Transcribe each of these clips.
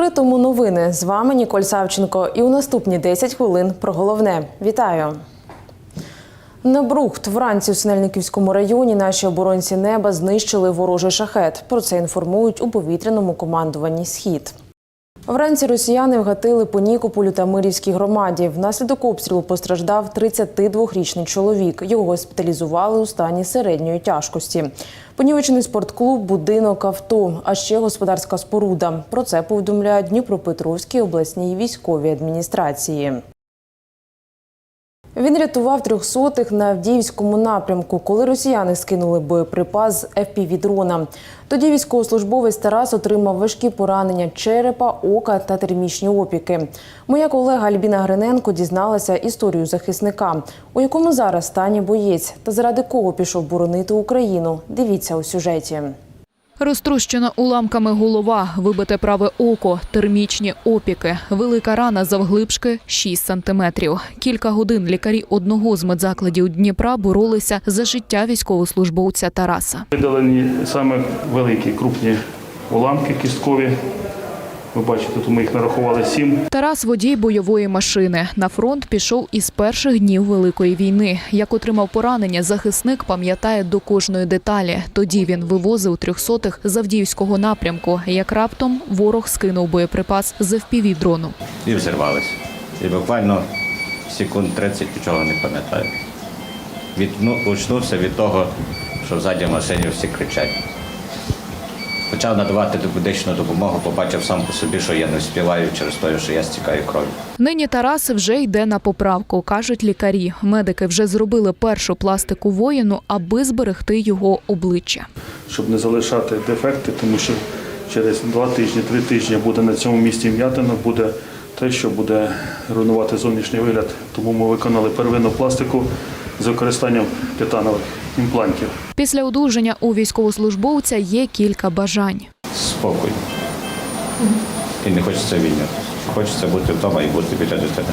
відкритому новини з вами Ніколь Савченко. І у наступні 10 хвилин про головне. Вітаю. На Брухт вранці у Синельниківському районі наші оборонці неба знищили ворожий шахет. Про це інформують у повітряному командуванні Схід. Вранці росіяни вгатили по Нікополю та Мирівській громаді. Внаслідок обстрілу постраждав 32-річний чоловік. Його госпіталізували у стані середньої тяжкості. Понівечений спортклуб, будинок, авто, а ще господарська споруда. Про це повідомляють Дніпропетровській обласній військовій адміністрації. Він рятував трьохсотих на Авдіївському напрямку, коли росіяни скинули боєприпас з FPV-дрона. Тоді військовослужбовець Тарас отримав важкі поранення черепа, ока та термічні опіки. Моя колега Альбіна Гриненко дізналася історію захисника, у якому зараз стані боєць та заради кого пішов боронити Україну. Дивіться у сюжеті. Розтрощена уламками голова, вибите праве око, термічні опіки, велика рана завглибшки 6 сантиметрів. Кілька годин лікарі одного з медзакладів Дніпра боролися за життя військовослужбовця Тараса. Видалені саме великі крупні уламки кісткові. Ви бачите, тут ми їх нарахували сім. Тарас водій бойової машини. На фронт пішов із перших днів Великої війни. Як отримав поранення, захисник пам'ятає до кожної деталі. Тоді він вивозив трьохсотих з Авдіївського напрямку. Як раптом ворог скинув боєприпас з FPV-дрону. і взірвалися. І буквально секунд 30 нічого не пам'ятаю. Від, ну, очнувся від того, що взаді в машині всі кричать. Почав надавати медичну допомогу, побачив сам по собі, що я не співаю через те, що я стікаю кров'ю. Нині Тарас вже йде на поправку, кажуть лікарі. Медики вже зробили першу пластику воїну, аби зберегти його обличчя. щоб не залишати дефекти, тому що через два тижні, три тижні буде на цьому місці м'ятина, буде те, що буде руйнувати зовнішній вигляд. Тому ми виконали первинну пластику з використанням титанових імплантів. Після одужання у військовослужбовця є кілька бажань. Спокій. І не хочеться війни. Хочеться бути вдома і бути біля дитини.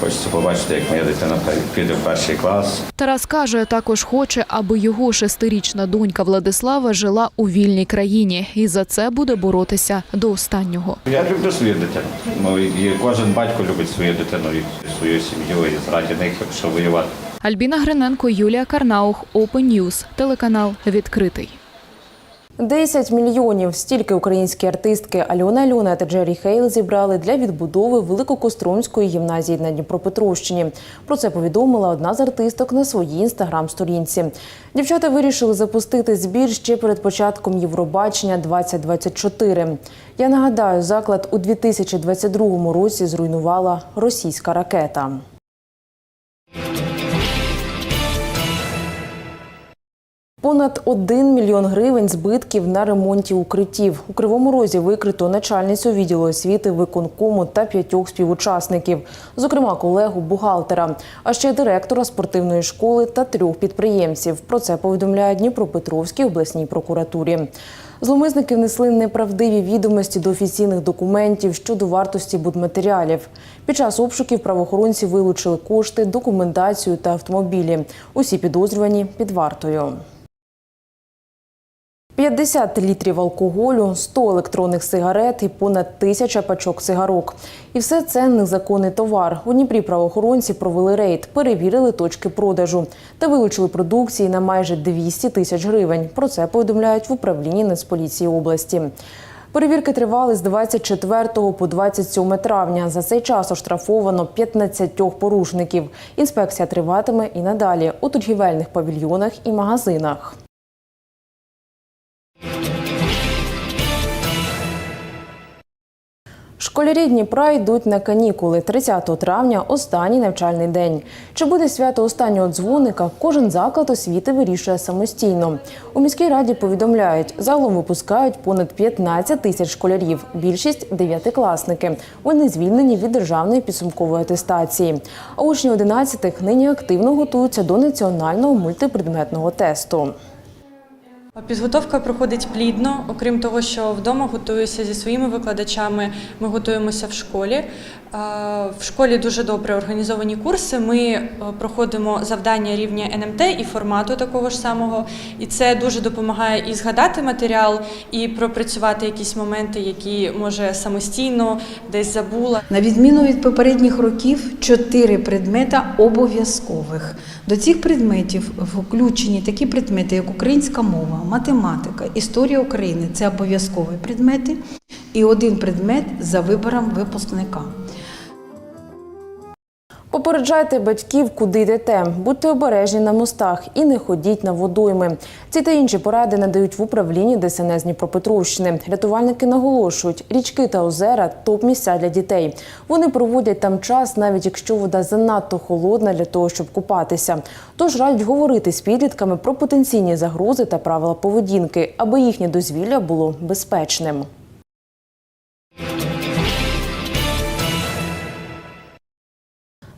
Хочеться побачити, як моя дитина піде в перший клас, Тарас каже, також хоче, аби його шестирічна донька Владислава жила у вільній країні, і за це буде боротися до останнього. Я люблю свою дитину. Ну, і кожен батько любить свою дитину і свою сім'ю, і заради них, якщо воювати. Альбіна Гриненко, Юлія Карнаух, Open News, телеканал відкритий. 10 мільйонів стільки українські артистки Альона Альона та Джері Хейл зібрали для відбудови Великокостромської гімназії на Дніпропетровщині. Про це повідомила одна з артисток на своїй інстаграм-сторінці. Дівчата вирішили запустити збір ще перед початком Євробачення 2024. Я нагадаю, заклад у 2022 році зруйнувала російська ракета. Понад 1 мільйон гривень збитків на ремонті укриттів. У Кривому Розі викрито начальницю відділу освіти виконкому та п'ятьох співучасників, зокрема колегу бухгалтера, а ще директора спортивної школи та трьох підприємців. Про це повідомляють Дніпропетровській обласній прокуратурі. Зловмисники внесли неправдиві відомості до офіційних документів щодо вартості будматеріалів. Під час обшуків правоохоронці вилучили кошти, документацію та автомобілі. Усі підозрювані під вартою. 50 літрів алкоголю, 100 електронних сигарет і понад тисяча пачок цигарок. І все це незаконний товар. У Дніпрі правоохоронці провели рейд, перевірили точки продажу та вилучили продукції на майже 200 тисяч гривень. Про це повідомляють в управлінні Нацполіції області. Перевірки тривали з 24 по 27 травня. За цей час оштрафовано 15 порушників. Інспекція триватиме і надалі у торгівельних павільйонах і магазинах. Школярі Дніпра йдуть на канікули 30 травня, останній навчальний день. Чи буде свято останнього дзвоника? Кожен заклад освіти вирішує самостійно. У міській раді повідомляють, загалом випускають понад 15 тисяч школярів. Більшість дев'ятикласники. Вони звільнені від державної підсумкової атестації. А учні 11-х нині активно готуються до національного мультипредметного тесту. Підготовка проходить плідно. Окрім того, що вдома готуюся зі своїми викладачами, ми готуємося в школі. Е, В школі дуже добре організовані курси. Ми е, проходимо завдання рівня НМТ і формату такого ж самого. І це дуже допомагає і згадати матеріал, і пропрацювати якісь моменти, які може самостійно десь забула. На відміну від попередніх років, чотири предмета обов'язкових. До цих предметів включені такі предмети, як українська мова, математика, історія України це обов'язкові предмети, і один предмет за вибором випускника. Попереджайте батьків, куди йдете. Будьте обережні на мостах і не ходіть на водойми. Ці та інші поради надають в управлінні ДСНС Дніпропетровщини. Рятувальники наголошують, річки та озера топ місця для дітей. Вони проводять там час, навіть якщо вода занадто холодна для того, щоб купатися. Тож радять говорити з підлітками про потенційні загрози та правила поведінки, аби їхнє дозвілля було безпечним.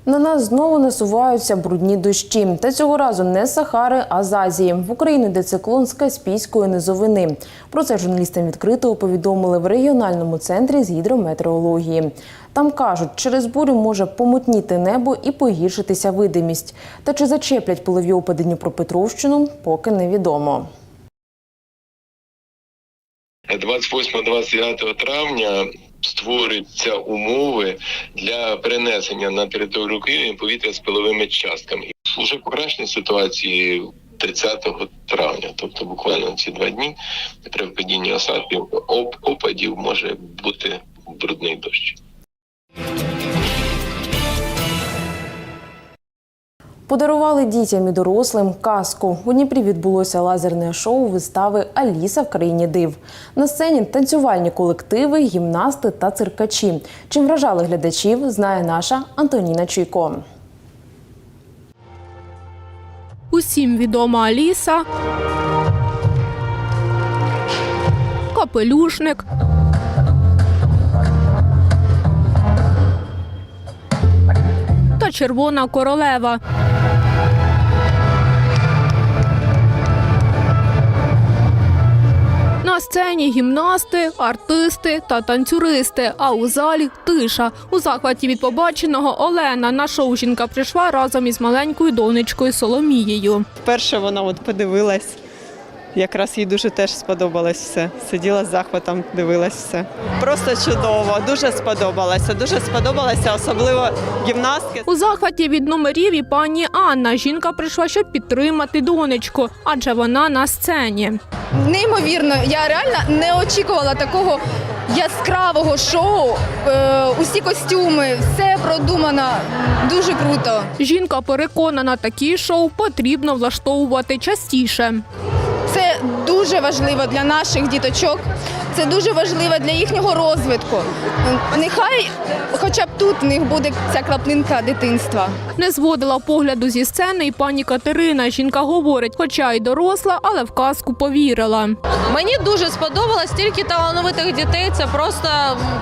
На нас знову насуваються брудні дощі. Та цього разу не з Сахари, а з Азії. В Україну йде циклон з Каспійської низовини. Про це журналістам відкрито повідомили в регіональному центрі з гідрометеорології. Там кажуть, через бурю може помутніти небо і погіршитися видимість. Та чи зачеплять полові опади Дніпропетровщину, поки невідомо. 28-29 травня створюються умови для перенесення на територію України повітря з пиловими частками. Уже покращення ситуації 30 травня, тобто буквально ці два дні при впадінні осадків оп- опадів може бути брудний дощ. Подарували дітям і дорослим казку. У Дніпрі відбулося лазерне шоу вистави Аліса в країні див. На сцені танцювальні колективи, гімнасти та циркачі. Чим вражали глядачів, знає наша Антоніна Чуйко. Усім відома Аліса, капелюшник. Та червона королева. На сцені гімнасти, артисти та танцюристи. А у залі тиша. У захваті від побаченого Олена на шоу жінка прийшла разом із маленькою донечкою Соломією. Вперше вона от подивилась. Якраз їй дуже теж сподобалось все. Сиділа з захватом, дивилась все. Просто чудово, дуже сподобалося. Дуже сподобалося, особливо гімнастки. У захваті від номерів і пані Анна. Жінка прийшла, щоб підтримати донечку, адже вона на сцені. Неймовірно, я реально не очікувала такого яскравого шоу. Е, усі костюми, все продумано дуже круто. Жінка переконана, такі шоу потрібно влаштовувати частіше. Дуже важливо для наших діточок. Це дуже важливо для їхнього розвитку. Нехай, хоча б тут в них буде ця краплинка дитинства. Не зводила погляду зі сцени і пані Катерина. Жінка говорить, хоча й доросла, але в казку повірила. Мені дуже сподобалось тільки талановитих дітей. Це просто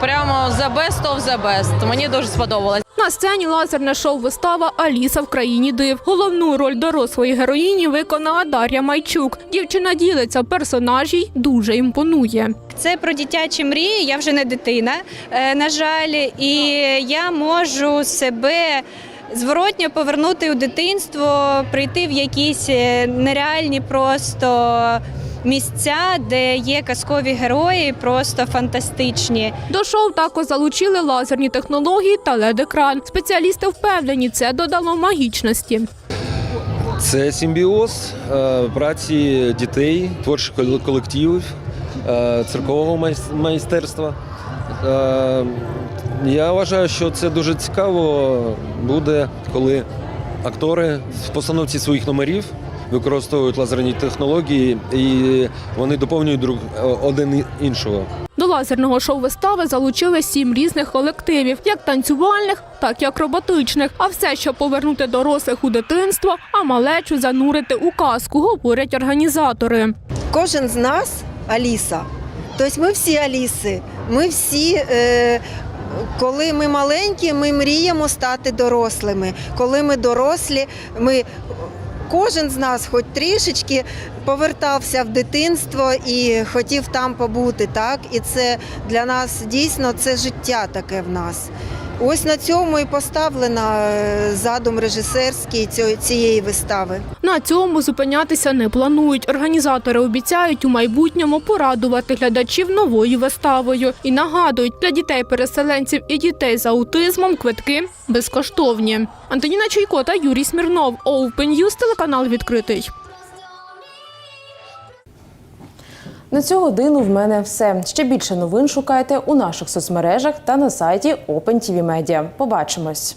прямо the best of the best. Мені дуже сподобалось. На сцені лазерне шоу вистава Аліса в країні див. Головну роль дорослої героїні виконала Дар'я Майчук. Дівчина ділиться персонажі й дуже імпонує. Це про дитячі мрії. Я вже не дитина, е, на жаль, і я можу себе зворотньо повернути у дитинство, прийти в якісь е, нереальні просто місця, де є казкові герої, просто фантастичні. До шоу також залучили лазерні технології та лед-екран. Спеціалісти впевнені, це додало магічності. Це симбіоз е, праці дітей, творчих колективів, е, циркового майстерства. Е, Я вважаю, що це дуже цікаво буде, коли актори в постановці своїх номерів використовують лазерні технології і вони доповнюють друг е, один іншого. До лазерного шоу вистави залучили сім різних колективів, як танцювальних, так і акробатичних. А все, щоб повернути дорослих у дитинство, а малечу занурити у казку, говорять організатори. Кожен з нас Аліса. Тобто ми всі Аліси. Ми всі, е, коли ми маленькі, ми мріємо стати дорослими. Коли ми дорослі, ми кожен з нас, хоч трішечки, повертався в дитинство і хотів там побути. Так, і це для нас дійсно це життя таке в нас. Ось на цьому і поставлена е, задум режисерський цієї вистави. На цьому зупинятися не планують. Організатори обіцяють у майбутньому порадувати глядачів новою виставою і нагадують, для дітей-переселенців і дітей з аутизмом квитки безкоштовні. Антоніна Чайко та Юрій Смірнов. Open телеканал відкритий. На цю годину в мене все. Ще більше новин шукайте у наших соцмережах та на сайті OpenTV Media. Побачимось.